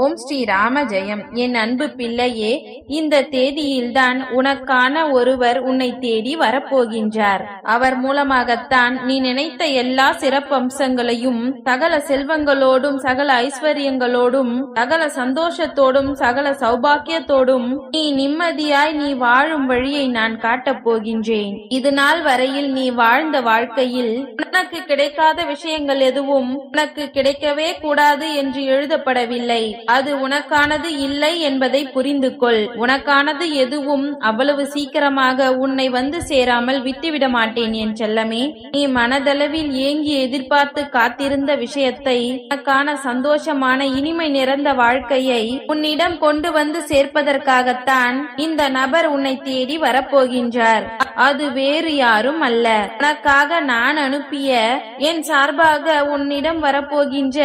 ஓம் ஸ்ரீ ராம ஜெயம். என் அன்பு பிள்ளையே இந்த தேதியில்தான் உனக்கான ஒருவர் உன்னை தேடி வரப்போகின்றார். அவர் மூலமாகத்தான் நீ நினைத்த எல்லா சிறப்பம்சங்களையும் சகல செல்வங்களோடும் சகல ஐஸ்வர்யங்களோடும் சகல சந்தோஷத்தோடும் சகல சௌபாக்கியத்தோடும் நீ நிம்மதியாய் நீ வாழும் வழியை நான் காட்டப் போகின்றேன். இது நாள் வரையில் நீ வாழ்ந்த வாழ்க்கையில் உனக்கு கிடைக்காத விஷயங்கள் எதுவும் உனக்கு கிடைக்கவே கூடாது என்று எழுதப்படவில்லை. அது உனக்கானது இல்லை என்பதை புரிந்து கொள் உனக்கானது எதுவும் அவ்வளவு சீக்கிரமாக உன்னை வந்து சேராமல் விட்டுவிட மாட்டேன் என் செல்லமே. நீ மனதளவில் ஏங்கி எதிர்பார்த்து காத்திருந்த விஷயத்தை உனக்கான சந்தோஷமான இனிமை நிறைந்த வாழ்க்கையை உன்னிடம் கொண்டு வந்து சேர்ப்பதற்காகத்தான் இந்த நபர் உன்னை தேடி வரப்போகின்றார். அது வேறு யாரும் அல்ல. உனக்காக நான் அனுப்பிய என் சார்பாக உன்னிடம் வரப்போகின்ற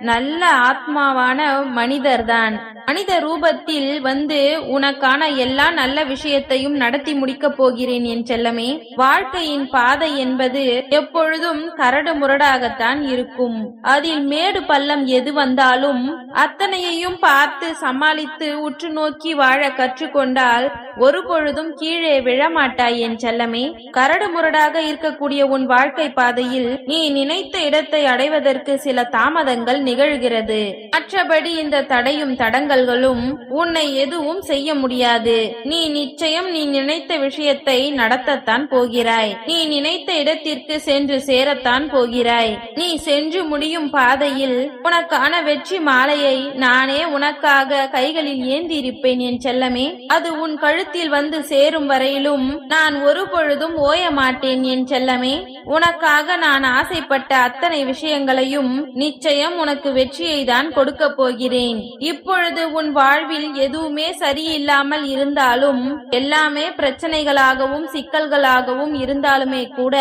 நல்ல ஆத்மாவான மனிதர்தான். மனித ரூபத்தில் வந்து உனக்கான எல்லா நல்ல விஷயத்தையும் நடத்தி முடிக்கப் போகிறேன் என் செல்லமே. வாழ்க்கையின் பாதை என்பது எப்பொழுதும் கரடு முரடாகத்தான் இருக்கும். அதில் மேடு பள்ளம் எது வந்தாலும் அத்தனையையும் பார்த்து சமாளித்து உற்று நோக்கி வாழ கற்றுக்கொண்டால் ஒரு பொழுதும் கீழே விழமாட்டாய் என் செல்லமே. கரடு முரடாக இருக்கக்கூடிய உன் வாழ்க்கை பாதையில் நீ நினைத்த இடத்தை அடைவதற்கு சில தாமதங்கள் நிகழ்கிறது. மற்றபடி இந்த தடையும் தடங்கல்களும் உன்னை எதுவும் செய்ய முடியாது. நீ நிச்சயம் நீ நினைத்த விஷயத்தை நடத்தத்தான் போகிறாய். நீ நினைத்த இடத்திற்கு சென்று சேரத்தான் போகிறாய். நீ சென்று முடியும் பாதையில் உனக்கான வெற்றி மாலையை நானே உனக்காக கைகளில் ஏந்தியிருப்பேன் என் செல்லமே. அது உன் கழுத்தில் வந்து சேரும் வரையிலும் நான் ஒரு பொழுதும் ஓய மாட்டேன் என் செல்லமே. உனக்காக நான் ஆசைப்பட்ட அத்தனை விஷயங்களையும் நிச்சயம் உனக்கு வெற்றியை தான் கொடுக்க போகிறேன். இப்பொழுது உன் வாழ்வில் எதுவுமே சரியில்லாமல் இருந்தாலும் எல்லாமே பிரச்சனைகளாகவும் சிக்கல்களாகவும் இருந்தாலுமே கூட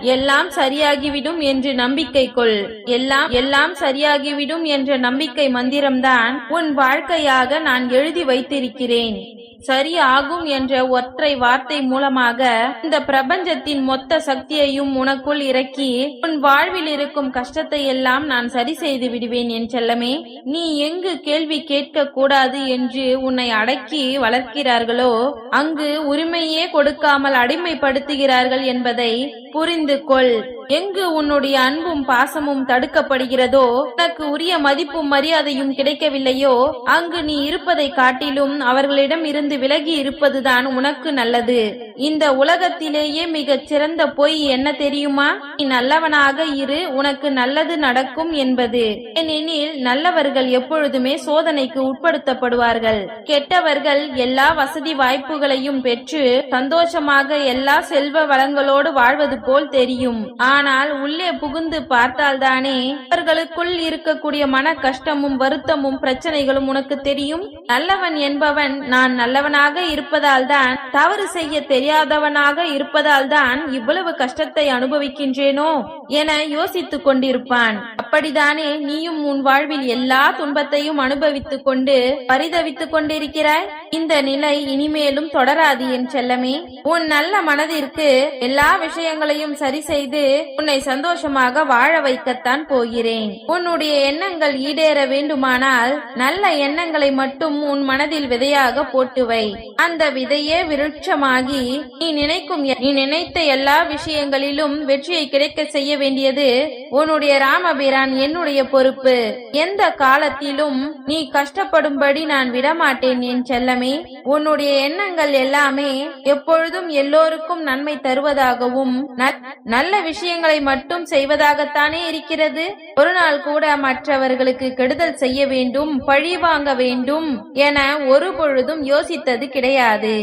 எல்லாம் சரியாகிவிடும் என்று நம்பிக்கை கொள். எல்லாம் எல்லாம் சரியாகிவிடும் என்ற நம்பிக்கை மந்திரம்தான் உன் வாழ்க்கையாக நான் எழுதி வைத்திருக்கிறேன். சரியாகும் என்ற ஒற்றை வார்த்தை மூலமாக இந்த பிரபஞ்சத்தின் மொத்த சக்தியையும் உனக்குள் இறக்கி உன் வாழ்வில் இருக்கும் கஷ்டத்தை எல்லாம் நான் சரி செய்து விடுவேன் என் செல்லமே. நீ எங்கு கேள்வி கேட்க கூடாது என்று உன்னை அடக்கி வளர்க்கிறார்களோ அங்கு உரிமையே கொடுக்காமல் அடிமைப்படுத்துகிறார்கள் என்பதை புரிந்து கொள். எங்கு உன்னுடைய அன்பும் பாசமும் தடுக்கப்படுகிறதோ உனக்கு உரிய மதிப்பும் மரியாதையும் கிடைக்கவில்லையோ அங்கு நீ இருப்பதை காட்டிலும் அவர்களிடம் இருந்து விலகி இருப்பதுதான் உனக்கு நல்லது. இந்த உலகத்திலேயே மிகச் சிறந்த பொய் என்ன தெரியுமா? நீ நல்லவனாக இரு உனக்கு நல்லது நடக்கும் என்பது. ஏனெனில் நல்லவர்கள் எப்பொழுதுமே சோதனைக்கு உட்படுத்தப்படுவார்கள். கெட்டவர்கள் எல்லா வசதி வாய்ப்புகளையும் பெற்று சந்தோஷமாக எல்லா செல்வ வளங்களோடு வாழ்வது போல் தெரியும். ஆனால் உள்ளே புகுந்து பார்த்தால்தானே அவர்களுக்குள் இருக்கக்கூடிய மன கஷ்டமும் வருத்தமும் பிரச்சனைகளும் உனக்கு தெரியும்? நல்லவன் என்பவன் நான் நல்ல நல்லவனாக இருப்பதால் தான் தவறு செய்ய தெரியாதவனாக இருப்பதால் தான் இவ்வளவு கஷ்டத்தை அனுபவிக்கின்றேனோ என யோசித்துக் கொண்டிருப்பான். அப்படிதானே நீயும் உன் வாழ்வில் எல்லா துன்பத்தையும் அனுபவித்துக் கொண்டு பரிதவித்துக் கொண்டிருக்கிறாய்? இந்த நிலை இனிமேலும் தொடராது என் செல்லமே. உன் நல்ல மனதிற்கு எல்லா விஷயங்களையும் சரி செய்து உன்னை சந்தோஷமாக வாழ வைக்கத்தான் போகிறேன். உன்னுடைய எண்ணங்கள் ஈடேற வேண்டுமானால் நல்ல எண்ணங்களை மட்டும் உன் மனதில் விதையாக போட்டு வை. அந்த விதையே விருட்சமாகி நீ நினைக்கும் நீ நினைத்த எல்லா விஷயங்களிலும் வெற்றியை கிடைக்க செய்ய வேண்டியது உன்னுடைய ராமபிரான் தான் என்னுடைய பொறுப்பு. எந்த காலத்திலும் நீ கஷ்டப்படும்படி நான் விடமாட்டேன் என் செல்லமே. உன்னுடைய எண்ணங்கள் எல்லாமே எப்பொழுதும் எல்லோருக்கும் நன்மை தருவதாகவும் நல்ல விஷயங்களை மட்டும் செய்வதாகத்தானே இருக்கிறது. ஒரு நாள் கூட மற்றவர்களுக்கு கெடுதல் செய்ய வேண்டும் பழி வாங்க வேண்டும் என ஒரு பொழுதும் யோசித்தது கிடையாது.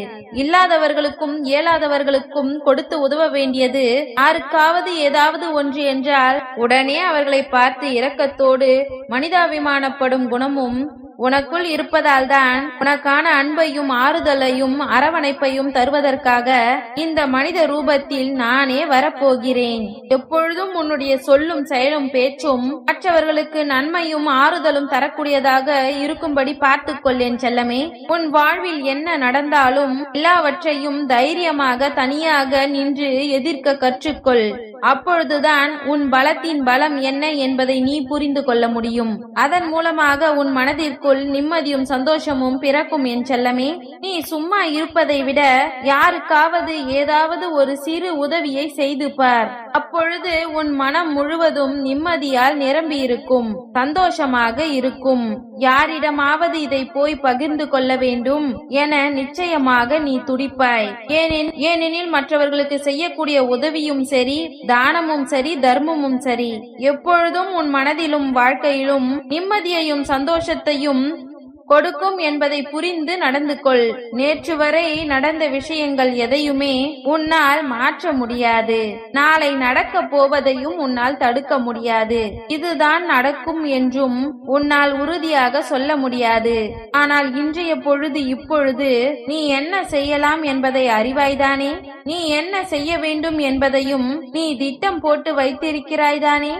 இல்லாதவர்களுக்கும் இயலாதவர்களுக்கும் கொடுத்து உதவ வேண்டியது யாருக்காவது ஏதாவது ஒன்று என்றால் உடனே அவர்களை பார்த்து இரக்கத்தோடு மனிதாபிமானப்படும் குணமும் உனக்குள் இருப்பதால்தான் உனக்கான அன்பையும் ஆறுதலையும் அரவணைப்பையும் தருவதற்காக இந்த மனித ரூபத்தில் நானே வரப்போகிறேன். எப்பொழுதும் உன்னுடைய சொல்லும் செயலும் பேச்சும் மற்றவர்களுக்கு நன்மையும் ஆறுதலும் தரக்கூடியதாக இருக்கும்படி பார்த்துக்கொள் என் செல்லமே. உன் வாழ்வில் என்ன நடந்தாலும் எல்லாவற்றையும் தைரியமாக தனியாக நின்று எதிர்க்க கற்றுக்கொள். அப்பொழுதுதான் உன் பலத்தின் பலம் என்ன என்பதை நீ புரிந்து கொள்ள முடியும். அதன் மூலமாக உன் மனதிற்குள் நிம்மதியும் சந்தோஷமும் பிறக்கும் என் செல்லமே. நீ சும்மா இருப்பதை விட யாருக்காவது ஏதாவது ஒரு சிறு உதவியை செய்து பார். அப்பொழுது உன் மனம் முழுவதும் நிம்மதியால் நிரம்பியிருக்கும் சந்தோஷமாக இருக்கும். யாரிடமாவது இதை போய் பகிர்ந்து கொள்ள வேண்டும் என நிச்சயமாக நீ துடிப்பாய். ஏனென் ஏனெனில் மற்றவர்களுக்கு செய்யக்கூடிய உதவியும் சரி தானமும் சரி தர்மமும் சரி. எப்பொழுதும் உன் மனதிலும் வாழ்க்கையிலும் நிம்மதியையும் சந்தோஷத்தையும் கொடுக்கும் என்பதை புரிந்து நடந்து கொள் நேற்று வரை நடந்த விஷயங்கள் எதையுமே உன்னால் மாற்ற முடியாது. நாளை நடக்க போவதையும் உன்னால் தடுக்க முடியாது. இதுதான் நடக்கும் என்றும் உன்னால் உறுதியாக சொல்ல முடியாது. ஆனால் இன்றைய பொழுது இப்பொழுது நீ என்ன செய்யலாம் என்பதை அறிவாய்தானே? நீ என்ன செய்ய வேண்டும் என்பதையும் நீ திட்டம் போட்டு வைத்திருக்கிறாய்தானே?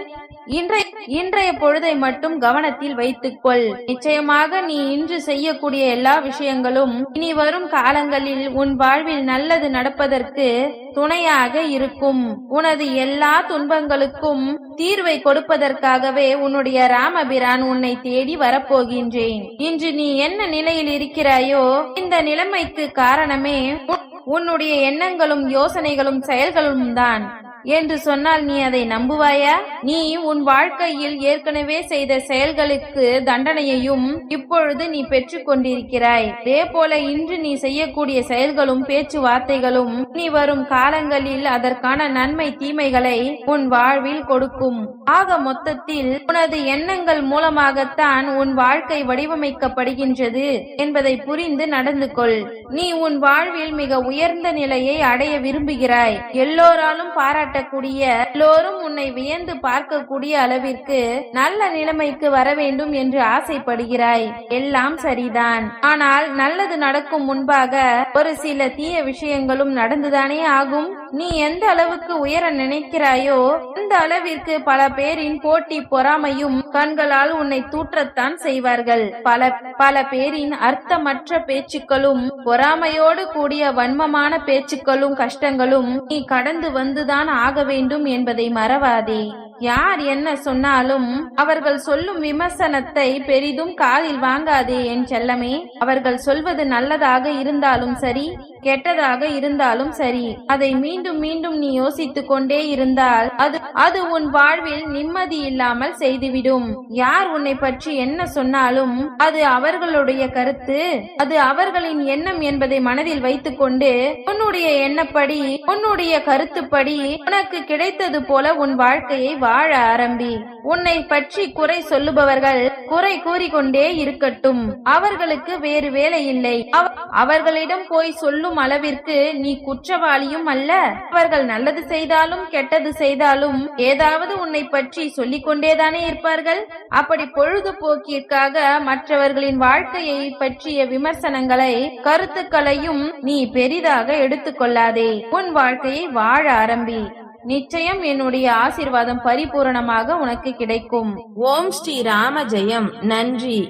இன்றைய இன்றைய பொழுதை மட்டும் கவனத்தில் வைத்துக்கொள். நிச்சயமாக நீ இன்று செய்யக்கூடிய எல்லா விஷயங்களும் இனி வரும் காலங்களில் உன் வாழ்வில் நல்லது நடப்பதற்கு துணையாக இருக்கும். உனது எல்லா துன்பங்களுக்கும் தீர்வை கொடுப்பதற்காகவே உன்னுடைய ராமபிரான் உன்னை தேடி வரப்போகின்றேன். இன்று நீ என்ன நிலையில் இருக்கிறாயோ இந்த நிலைமைக்கு காரணமே உன்- உன்னுடைய எண்ணங்களும் யோசனைகளும் செயல்களும் தான் என்று சொன்னால் நீ அதை நம்புவாயா? நீ உன் வாழ்க்கையில் ஏற்கனவே செய்த செயல்களுக்கு தண்டனையையும் இப்பொழுது நீ பெற்றுக் கொண்டிருக்கிறாய். அதே போல இன்று நீ செய்யக்கூடிய செயல்களும் பேச்சுவார்த்தைகளும் நீ வரும் காலங்களில் அதற்கான நன்மை தீமைகளை உன் வாழ்வில் கொடுக்கும். ஆக மொத்தத்தில் உனது எண்ணங்கள் மூலமாகத்தான் உன் வாழ்க்கை வடிவமைக்கப்படுகின்றது என்பதை புரிந்து நடந்து கொள். நீ உன் வாழ்வில் மிக உயர்ந்த நிலையை அடைய விரும்புகிறாய். எல்லோராலும் பாராட்டக்கூடிய எல்லோரும் உன்னை வியந்து பார்க்கக்கூடிய அளவிற்கு நல்ல நிலைமைக்கு வர வேண்டும் என்று ஆசைப்படுகிறாய். எல்லாம் சரிதான். ஆனால் நல்லது நடக்கும் முன்பாக ஒரு சில தீய விஷயங்களும் நடந்துதானே ஆகும்? நீ எந்த அளவுக்கு உயர நினைக்கிறாயோ அந்த அளவிற்கு பல பேரின் போட்டி பொறாமையும் கண்களால் உன்னை தூற்றத்தான் செய்வார்கள். பல பல பேரின் அர்த்தமற்ற பேச்சுக்களும் பொறாமையோடு கூடிய வன்மமான பேச்சுக்களும் கஷ்டங்களும் நீ கடந்து வந்துதான் ஆக வேண்டும் என்பதை மறவாதே. யார் என்ன சொன்னாலும் அவர்கள் சொல்லும் விமர்சனத்தை பெரிதும் காதில் வாங்காதே என் செல்லமே. அவர்கள் சொல்வது நல்லதாக இருந்தாலும் சரி கெட்டதாக இருந்தாலும் சரி. அதை மீண்டும் மீண்டும் நீ யோசித்துக் கொண்டே இருந்தால் அது அது உன் வாழ்வில் நிம்மதி இல்லாமல் செய்துவிடும். யார் உன்னை பற்றி என்ன சொன்னாலும் அது அவர்களுடைய கருத்து. அது அவர்களின் எண்ணம் என்பதை மனதில் வைத்துக்கொண்டு உன்னுடைய எண்ணப்படி உன்னுடைய கருத்துப்படி உனக்கு கிடைத்தது போல உன் வாழ்க்கையை வாழ ஆரம்பி. உன்னை பற்றி குறை சொல்லுபவர்கள் குறை கூறிக்கொண்டே இருக்கட்டும். அவர்களுக்கு வேறு வேலை இல்லை. அவ- அவர்களிடம் போய் சொல்லும் சொல்லும் அளவிற்கு நீ குற்றவாளியும் அல்ல. அவர்கள் நல்லது செய்தாலும் கெட்டது செய்தாலும் ஏதாவது உன்னை பற்றி சொல்லிக் கொண்டேதானே இருப்பார்கள்? அப்படி பொழுதுபோக்கிற்காக மற்றவர்களின் வாழ்க்கையை பற்றிய விமர்சனங்களை கருத்துக்களையும் நீ பெரிதாக எடுத்துக்கொள்ளாதே. உன் வாழ்க்கையை வாழ ஆரம்பி. நிச்சயம் என்னுடைய ஆசீர்வாதம் பரிபூரணமாக உனக்கு கிடைக்கும். ஓம் ஸ்ரீ ராம ஜெயம். நன்றி.